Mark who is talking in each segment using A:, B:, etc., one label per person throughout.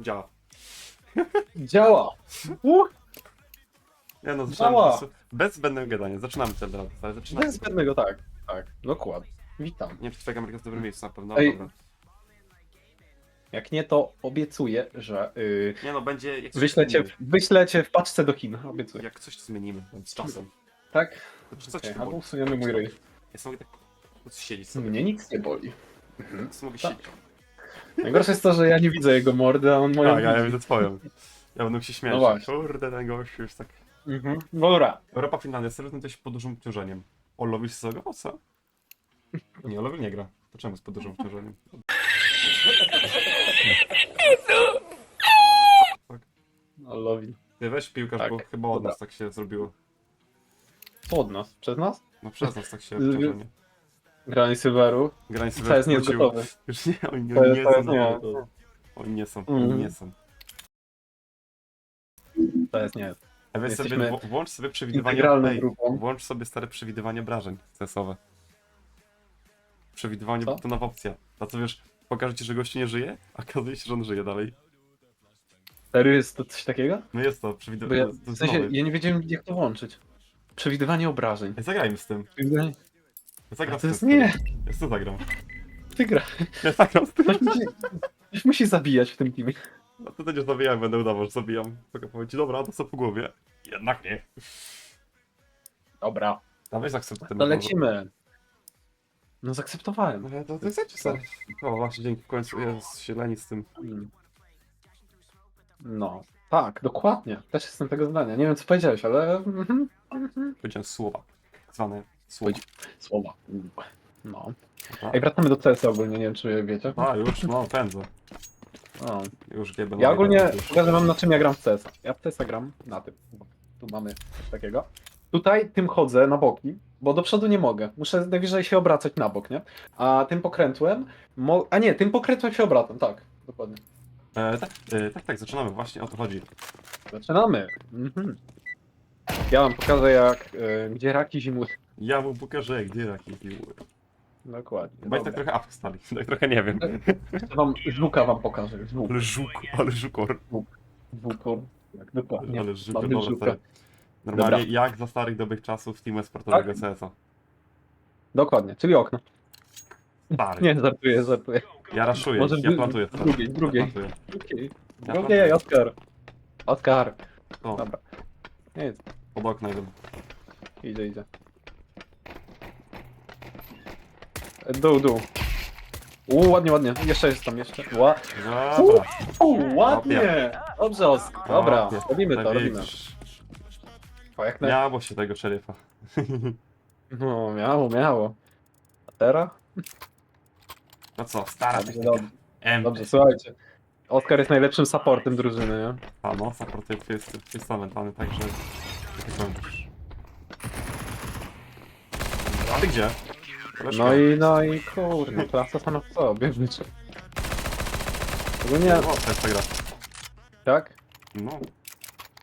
A: Działa.
B: Działa! Uh,
A: Nie no, zaczynamy
B: Działa.
A: po prostu bez zbędnego gadania. Zaczynamy ten zaczynamy.
B: bez zbędnego tak. Tak, dokładnie. Witam.
A: Nie wiem, czy twoja kamerka jest w dobrym miejscu na pewno.
B: Ej.
A: Dobra.
B: Jak nie, to obiecuję, że yy,
A: Nie no, będzie. Jak coś
B: wyślę, cię,
A: zmienimy.
B: wyślę cię w paczce do kin. Obiecuję.
A: Jak coś to zmienimy z czasem.
B: Tak?
A: Co
B: Okay,
A: ci to
B: albo
A: boli?
B: usuniemy mój ryj.
A: Ja sobie tak po prostu siedzieć sobie.
B: Mnie nic nie boli.
A: Ja sobie mogę
B: Tak.
A: siedzieć.
B: Najgorsze jest to, że ja nie widzę jego mordy, a on moją
A: Tak, ja, ja
B: widzi.
A: widzę twoją. Ja będę się śmiać.
B: No właśnie.
A: Kurde, ten gościu już tak.
B: Mhm. Dobra.
A: Europa, Finlandia, serio jesteś pod dużym obciążeniem. Olowil się zagował, co? Nie, Olowil nie gra. To czemu jest pod dużym obciążeniem?
B: No, Lowin.
A: Ty weź piłkarz,
B: Tak,
A: bo chyba od
B: dobra.
A: nas tak się zrobiło.
B: Od nas? Przez nas?
A: No przez nas tak się
B: Z-
A: obciążenie.
B: Granie Silveru.
A: Granicy
B: To jest nie jest
A: wróciło.
B: gotowy.
A: Już nie, oni
B: To jest,
A: nie
B: to
A: są
B: jest nie.
A: Oni nie są, oni
B: Mhm.
A: nie są.
B: To jest nie.
A: A weź sobie,
B: Jesteśmy
A: wło- włącz sobie przewidywanie,
B: integralną
A: ej,
B: grupą.
A: włącz sobie stare przewidywanie obrażeń CS-owe. Przewidywanie
B: Co?
A: to nowa opcja. A co wiesz, pokażę ci, że gościu nie żyje, a okazuje się, że on żyje dalej.
B: Serio jest to coś takiego?
A: No jest to,
B: Bo
A: przewidywanie.
B: ja,
A: to
B: w
A: jest
B: sensie,
A: nowe.
B: ja nie wiedziałem jak to włączyć. Przewidywanie obrażeń.
A: Ej, Zagrajmy z tym.
B: Przewidywanie...
A: Zagram
B: to jest nie.
A: Ja tym zagram.
B: Ty gra.
A: Ja zagram z tym.
B: Ktoś musi, ktoś musi zabijać w tym teamie.
A: No to będziesz zabijał, będę udawał, że zabijam. Tylko powiedzieć, dobra, to co po głowie. Jednak nie.
B: Dobra.
A: Weź zaakceptuj
B: To lecimy. No zaakceptowałem.
A: No to, to chcecie sobie. O właśnie, dzięki w końcu jest się leni z tym.
B: Mm. No. Tak, dokładnie. Też jestem tego zdania. Nie wiem co powiedziałeś, ale... mhm.
A: Powiedziałem słowa. Tak zwane słowa.
B: Słowa. No.
A: A,
B: Ej, wracamy do CS ogólnie, nie wiem czy wiecie.
A: A, już, no, pędzę.
B: O.
A: Już GB.
B: Ja ogólnie pokażę wam na czym ja gram w CS. Ja w CS gram na tym. Tu mamy coś takiego. Tutaj tym chodzę na boki, bo do przodu nie mogę. Muszę najwyżej się obracać na bok, nie? A tym pokrętłem. Mo... A nie, tym pokrętłem się obracam, tak, dokładnie.
A: E, tak, e, tak, tak, zaczynamy, właśnie o to chodzi.
B: Zaczynamy. Mhm. Ja wam pokażę jak, y, gdzie raki zimują.
A: Ja mu pokażę, gdzie jaki pił.
B: Dokładnie.
A: Chyba i tak trochę stali, tak trochę nie wiem.
B: Wam żuka wam pokażę. Żuk,
A: Ale żuk, ale żukor.
B: żukor. Tak, dokładnie.
A: Ale żukor,
B: Mamy
A: dobra,
B: żuka.
A: stary. Normalnie
B: Dobra.
A: jak za starych dobrych czasów Team Sportowego
B: Tak.
A: CS-a.
B: Dokładnie, czyli okno.
A: Stary.
B: Nie, żartuję, żartuję.
A: Ja raszuję,
B: Może
A: ja
B: w-
A: plantuję.
B: w drugiej, w drugiej.
A: Ja plantuję.
B: Okej.
A: Ja
B: Okej,
A: plantuję.
B: Oskar. Oskar.
A: O,
B: Dobra. Nie,
A: pod okna jeden.
B: idzie, idzie. E, Dół, dół. Uuu, ładnie, ładnie. Jeszcze jest tam, jeszcze. Ła.
A: Dobra.
B: Uuu, ładnie. Dobrze, Oskar. Dobra,
A: Ładnie.
B: robimy to,
A: Tak
B: robimy.
A: widzisz.
B: O, jak na...
A: Miało się tego szeryfa.
B: No, miało, miało. A teraz?
A: No co, stara
B: Dobrze,
A: technika.
B: dobrze.
A: M.
B: Dobrze, słuchajcie. Oskar jest najlepszym supportem drużyny, nie?
A: A no, supportuje twój mentalny, także... Jak kończysz. A ty gdzie?
B: No i, no i kurde, klasa sama w sobie, wiecie. Ogólnie,
A: O, to jest ta gra.
B: tak?
A: No.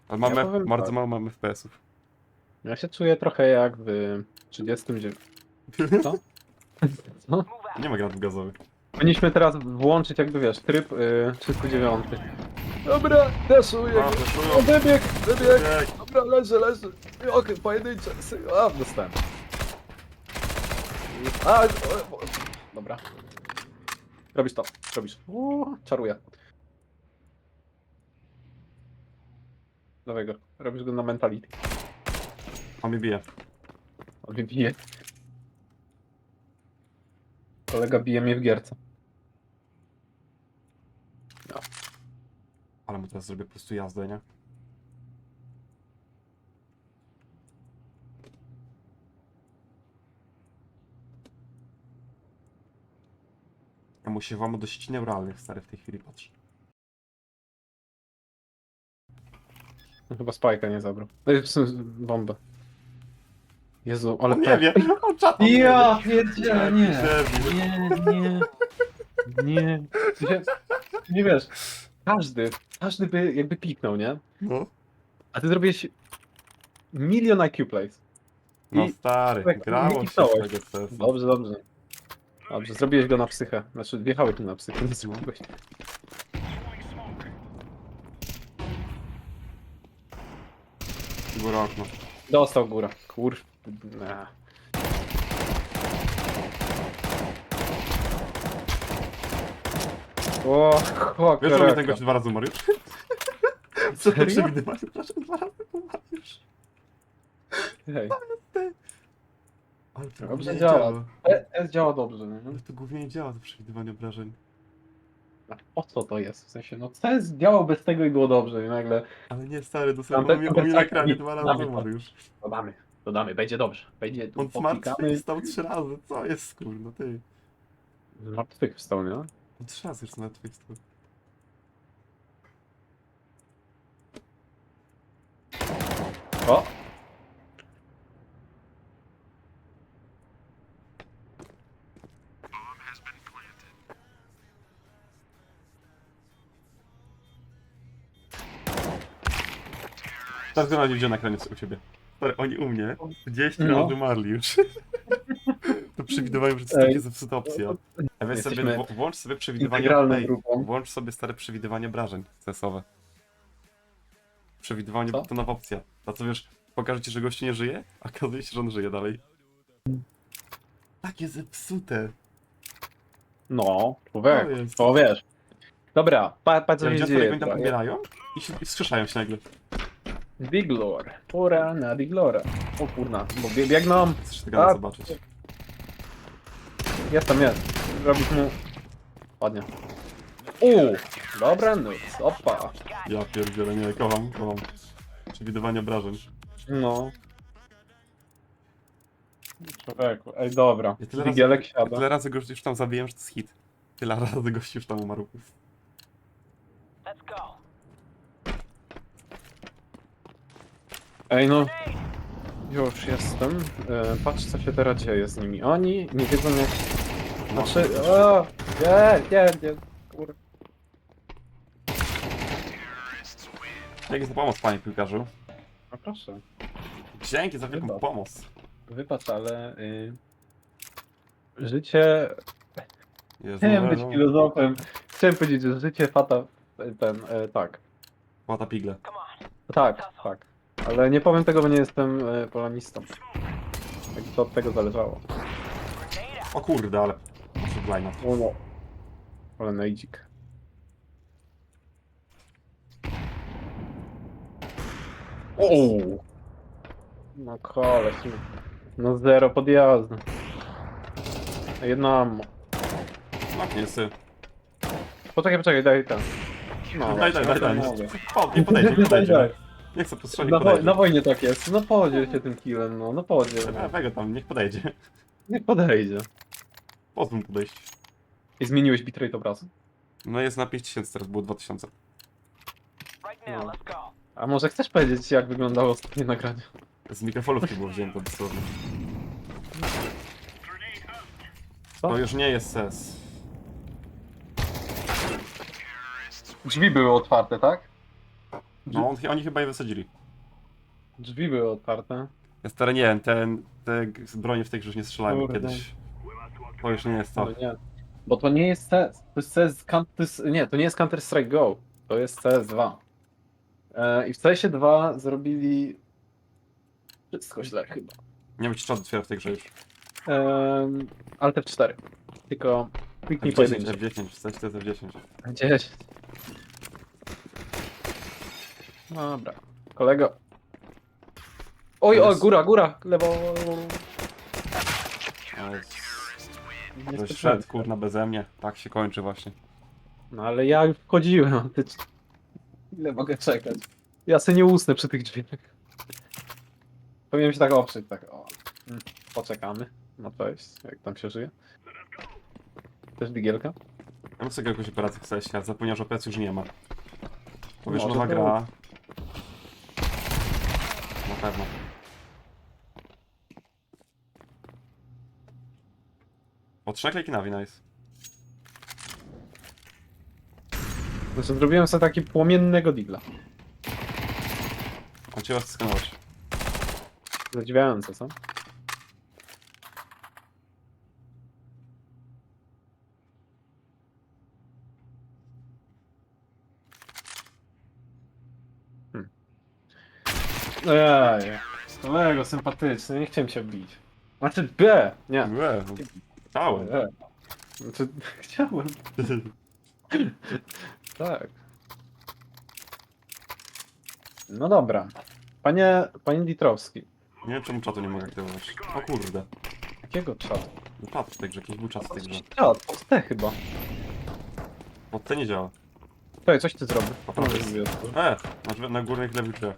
A: Ale mamy,
B: powiem
A: bardzo
B: tak.
A: mało mamy FPS-ów.
B: Ja się czuję trochę jak w 39. Co? Co?
A: Nie ma granatów gazowych.
B: Powinniśmy teraz włączyć jakby wiesz, tryb y, 309. Dobra, deszuję.
A: A, deszują.
B: O, wybieg, wybieg. Dobra, leży, leży. Okej, pojedyncze. A, dostałem. A, o, o, dobra. Robisz to, robisz. O, czaruję. Dawaj go, robisz go na mentality.
A: On mnie bije.
B: On mnie bije. Kolega bije mnie w gierce.
A: Ale mu teraz zrobię po prostu jazdę, nie? Ja mu się włamał do sieci neuralnych, stary, w tej chwili, patrz.
B: No, Chyba spajka nie zabrał. Ej, w sensie, bombę. Jezu, ale
A: on nie
B: pech.
A: wie, on czata nie
B: Ja
A: wie.
B: pierdzielę, nie.
A: Debil.
B: Nie, nie. Nie. Nie, nie wiesz, każdy, każdy by jakby piknął, nie?
A: No.
B: A ty zrobiłeś milion IQ plays.
A: No
B: I-
A: stary,
B: tak,
A: grało
B: nie
A: się tego.
B: Dobrze, dobrze. Dobrze, zrobiłeś go na psychę. Znaczy, wjechałeś mu na psychę, nie zrobiłeś.
A: Góra okno.
B: Dostał góra. Kur... Nah. O, o,
A: Wiesz, że tego się dwa razy umarł? Co to przewidywać? Dwa razy umarł.
B: Hej.
A: Ale to
B: Dobrze
A: głównie
B: działa.
A: działa.
B: E, S działa dobrze. nie?
A: Ale to głównie nie działa, to przewidywanie obrażeń.
B: A Po co to jest? W sensie, no CS działał bez tego i było dobrze i nagle
A: Ale nie stary, dosłownie
B: Tamten-
A: on mi- na ekranie dwa razy umarł już.
B: dodamy, dodamy, będzie dobrze. Będzie tu
A: On smart
B: popikamy.
A: stał trzy razy, co jest kurno, ty?
B: Z martwych wstał, nie?
A: On trzy razy już tu.
B: O!
A: Teraz na widział na ekranie u ciebie. Stary, oni u mnie 10
B: No.
A: razy umarli już. to przewidywanie, że to jest zepsuta opcja. A weź sobie, włącz sobie przewidywanie, ej, włącz sobie stare przewidywanie obrażeń CS-owe. Przewidywanie
B: Co?
A: to nowa opcja. A co wiesz, pokaże ci, że gościu nie żyje, a okazuje się, że on żyje dalej. Takie zepsute.
B: No,
A: To
B: człowiek, to wiesz. Dobra, pa, pa co
A: Ja
B: się dzieje.
A: oni tam pobierają i, się, i się nagle.
B: Diglor, pora na Diglora. O kurna, bo bie- biegną.
A: Chcesz tego
B: A,
A: zobaczyć.
B: Jest tam, jest. Robisz mu... Ładnie. Uuu, dobra, no, opa.
A: Ja pierdzielę, nie, kocham, kocham. Przewidywanie obrażeń.
B: No. Człowieku, ej dobra.
A: Ja tyle razy,
B: Digielek
A: ja
B: siada.
A: tyle razy gości już tam zabiłem, że to jest hit. Tyle razy gości już tam umarł.
C: Let's go.
B: Ej no. Już jestem. E, patrz co się teraz dzieje z nimi. Oni nie wiedzą jak... Znaczy... O, nie, nie, nie. Kur...
A: Dzięki za pomoc, panie piłkarzu.
B: No proszę.
A: Dzięki za wielką
B: Chyba.
A: pomoc.
B: Wybacz, ale... Y... Życie...
A: Jezu,
B: Chciałem być
A: no,
B: filozofem. Chciałem powiedzieć, że życie fata... Ten, e, tak.
A: Łata pigle.
B: Tak, tak. Ale nie powiem tego, bo nie jestem e, polanistą. Tak to od tego zależało.
A: O kurde, ale... Line
B: O no. Ale nejdzik. O! No koleś. no. No zero podjazdu. Jedno ammo.
A: No nie jest...
B: Poczekaj, poczekaj, daj ten. No,
A: Daj, daj, daj, daj. O, nie podejdzie, nie
B: daj.
A: Nie chcę postrzelić,
B: Na,
A: podejdzie.
B: na wojnie tak jest. No podziel się tym killem, no, no podziel.
A: A, Wego tam, niech podejdzie.
B: Niech podejdzie.
A: Pozwól mu podejść.
B: I zmieniłeś bitrate obrazu?
A: No jest na 5000, teraz było 2000.
C: Right now,
B: No.
C: let's go.
B: A może chcesz powiedzieć, jak wyglądało ostatnie nagranie?
A: Z mikrofalówki było wzięte dosłownie.
B: Co?
A: To już nie jest ses.
B: Drzwi były otwarte, tak?
A: No, on, oni chyba je wysadzili.
B: Drzwi były otwarte.
A: Ja stary nie, ten, te g- bronie w tej grze już nie strzelają
B: Kurde.
A: kiedyś. To już nie jest to.
B: No nie. Bo to nie jest CS. To jest CS. nie, to nie jest Counter Strike Go. To jest CS2. E, I w CS 2 zrobili wszystko źle chyba.
A: Nie wiem, czy czas otwiera w tej grze już.
B: E, Alt F4. Tylko kliknij
A: F10,
B: pojedynczy.
A: F10, w sensie to jest F10.
B: 10. Dobra. Kolego. Oj,
A: To
B: o,
A: jest-
B: góra, góra, lewo.
A: Ale
B: Nie
A: Ktoś
B: specjalnie.
A: szedł, kurna, beze mnie. Tak się kończy właśnie.
B: No ale ja już wchodziłem. a Ty... Ile mogę czekać? Ja sobie nie usnę przy tych drzwiach. Powinienem się tak oprzeć, tak o. Mm, Poczekamy. No cześć, jak tam się żyje? Też digielka?
A: Ja bym sobie jakąś operację w sensie, ale zapomniał, że operacji już nie ma. Powiesz,
B: Może
A: nowa
B: to-
A: gra. Pewno. O trzech leki nawi, nice.
B: Znaczy zrobiłem sobie taki płomiennego digla.
A: On cię was skanować.
B: Zadziwiające, co? Ej, kolego, sympatyczny, nie chciałem się bić. Znaczy B, nie.
A: Łe, no, Chciałem.
B: E. Znaczy, chciałem, tak. No dobra. Panie, panie Ditrowski,
A: Nie wiem czemu czatu nie mogę aktywować. O kurde.
B: jakiego czatu?
A: No czat w tej grze, jakiś był czat w tej grze.
B: Czat, pod T chyba.
A: Pod te nie działa.
B: Czekaj, coś ty zrobił.
A: Jest. E, na, na górnych lewych drzwiach.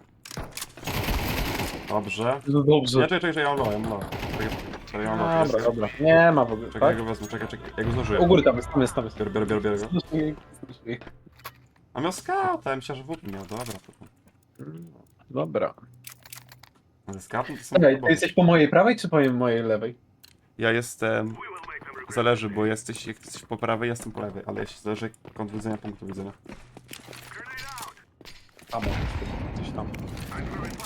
A: Dobrze.
B: No
A: Nie,
B: dobrze.
A: czekaj, czekaj, czekaj, ja ja mam low. Czekaj, czekaj, ja mam low.
B: Dobra, dobra. Nie ma w ogóle,
A: Czekaj, ja
B: tak?
A: go wezmę, czekaj, czekaj, ja go.
B: U góry tam jest, tam jest, tam jest.
A: Biorę, biorę, biorę, biorę go. A miał skauta, ja myślałem, że WP miał, dobra. To...
B: Dobra.
A: Ale skautem to są
B: Czekaj, ty jesteś po mojej prawej czy po mojej lewej?
A: Ja jestem... Zależy, bo jesteś, jak jesteś po prawej, jestem po lewej, ale jeśli zależy kąt widzenia, punktu widzenia.
B: Tam, gdzieś tam.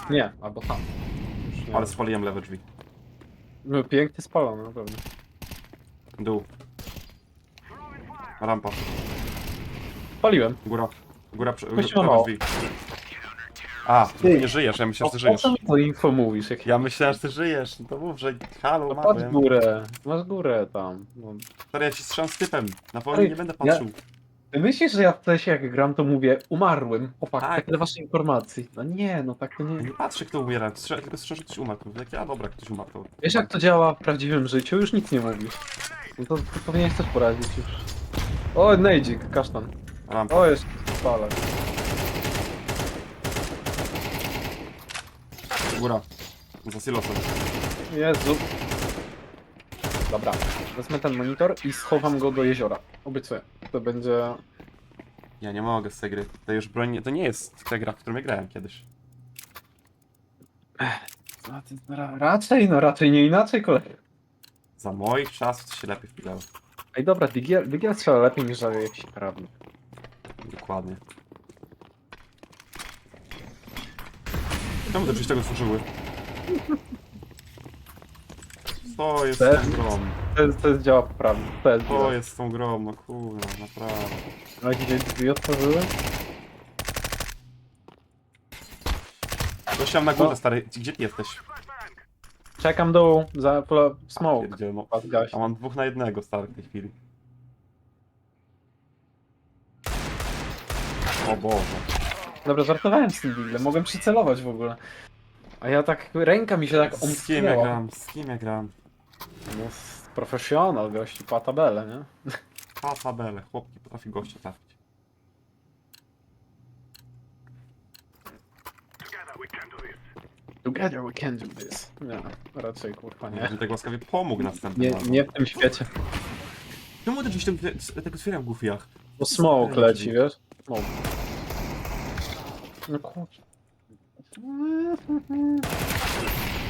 B: Nie, albo tam. Już nie.
A: Ale spaliłem lewe drzwi.
B: No, pięknie spalony, na pewno.
A: Dół. Rampa.
B: Spaliłem.
A: Góra. Góra, przy,
B: Ktoś
A: prawe
B: mało.
A: drzwi. A, ty nie żyjesz, ja myślałem, że ty
B: po co
A: żyjesz.
B: mi to info mówisz? Jak...
A: Ja myślałem, że ty żyjesz, no to mów, że halo,
B: No patrz górę, masz górę tam. No.
A: Stary, ja ci strzelam z typem. Na wolę
B: Ej,
A: nie będę
B: ja-
A: patrzył.
B: Ty myślisz, że ja w jak gram, to mówię umarłem? Opak,
A: Tak.
B: tak. tyle waszej informacji. No nie, no tak to nie.
A: nie patrzę, kto umiera, strzel, tylko strzelam, że ktoś umarł. Mówię, jak ja, dobra, ktoś umarł. To...
B: Wiesz jak to działa w prawdziwym życiu? Już nic nie mówisz. No to, to powinieneś też poradzić już. O, Nejdzik, kasztan.
A: Rampa.
B: O, jeszcze spala.
A: Góra. Za silosem.
B: Jezu. Dobra, wezmę ten monitor i schowam go do jeziora. Obiecuję. To będzie...
A: Ja nie mogę z tej gry. To już broń, nie- to nie jest ta gra, w którą ja grałem kiedyś.
B: A, ty- ra- Raczej, no raczej nie inaczej, kolega.
A: Za moich czasów to się lepiej wpilało.
B: Ej, dobra, Digiel, Digiel strzela lepiej niż jakiś prawnik.
A: Dokładnie. Czemu te drzwi tego służyły? Co jest z tą grą?
B: To, jest- to jest działa poprawnie. To jest
A: Co
B: działa.
A: jest z tą grą? No kurwa, naprawdę.
B: A gdzie drzwi otworzyły?
A: Gościam na górze,
B: No.
A: stary. Gdzie ty jesteś?
B: Czekam dół za smoke.
A: Pierdziel, no.
B: Was gaś.
A: A mam dwóch na jednego, stary, w tej chwili. O Boże.
B: Dobra, żartowałem z tym Diglem, mogłem przycelować w ogóle. A ja tak, ręka mi się tak
A: Z kim ja gram? Z kim ja gram?
B: No, s- profesjonal gości, pa tabelę, nie?
A: Pa tabelę, chłopki potrafi gościa trafić.
B: Together we can do this. Nie, raczej kurwa
A: Nie. Bym tak łaskawie pomógł następnym
B: Nie,
A: razem.
B: nie w tym świecie.
A: Czemu te drzwi tam- tego otwieram goofyach?
B: Bo smoke leci, wiesz? Smoke. No kurczę.
A: No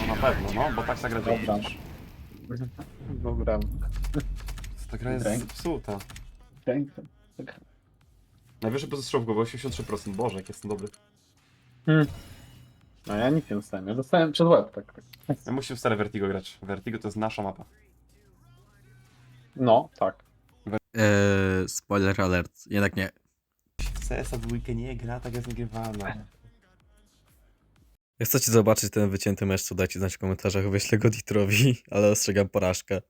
A: na pewno, no, bo tak ta gra działa.
B: Dobra.
A: przecież.
B: Dobra.
A: Ta gra jest
B: Dręk.
A: zepsuta.
B: Piękne.
A: Najwyższy pozystrzał w głowę 83%. Boże, jak jestem dobry.
B: No ja nic nie dostałem, ja dostałem przed łeb, tak. tak.
A: Ja musimy w stare Vertigo grać. Vertigo to jest nasza mapa.
B: No, tak.
D: Eee, spoiler alert, jednak nie.
A: CS-a w dwójkę nie gra, tak jest nagrywana.
D: Jak chcecie zobaczyć ten wycięty mecz, to dajcie znać w komentarzach, wyślę go Ditrowi, ale ostrzegam porażkę.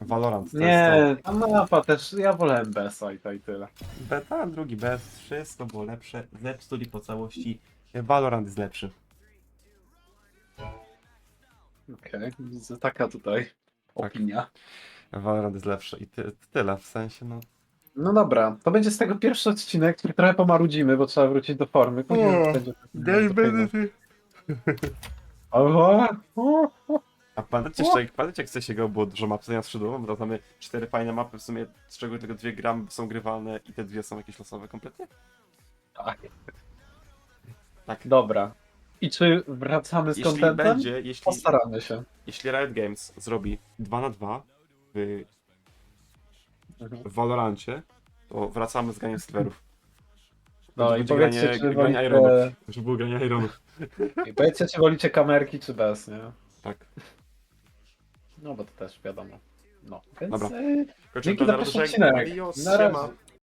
A: Valorant to
B: Nie, ta mapa też, ja wolałem Besa i to i tyle.
A: jest to. Beta, drugi bez, wszystko było lepsze. Zepsuli po całości. Valorant jest lepszy.
B: Okej, taka tutaj opinia.
A: Valorant jest lepszy i ty, tyle, w sensie no.
B: No dobra, to będzie z tego pierwszy odcinek, który trochę pomarudzimy, bo trzeba wrócić do formy. Później
A: O,
B: będzie...
A: ty.
B: Oho, o, o.
A: A pamiętacie jeszcze, jak- pamiętacie jak chcecie go było dużo map na skrzydłową? Teraz mamy cztery fajne mapy, w sumie z czego tylko dwie gram są grywalne i te dwie są jakieś losowe kompletnie?
B: Tak.
A: Tak.
B: Dobra. I czy wracamy z
A: Jeśli
B: kontentem?
A: będzie, jeśli,
B: Postaramy się.
A: jeśli Riot Games zrobi 2 na 2 w,
B: Mhm.
A: w Valorancie, to wracamy z graniem serwerów.
B: No
A: Będzie
B: i powiedzcie,
A: granie-
B: czy
A: granie
B: wolicie,
A: Ironów. Żeby było granie Ironów.
B: I powiedzcie, czy wolicie kamerki, czy bez, nie?
A: Tak.
B: No bo to też wiadomo. No, więc
A: Dobra.
B: y,
A: Kończymy
B: Dzięki za
A: na
B: pierwszy odcinek.
A: Adios,
B: Na
A: siema.
B: razie.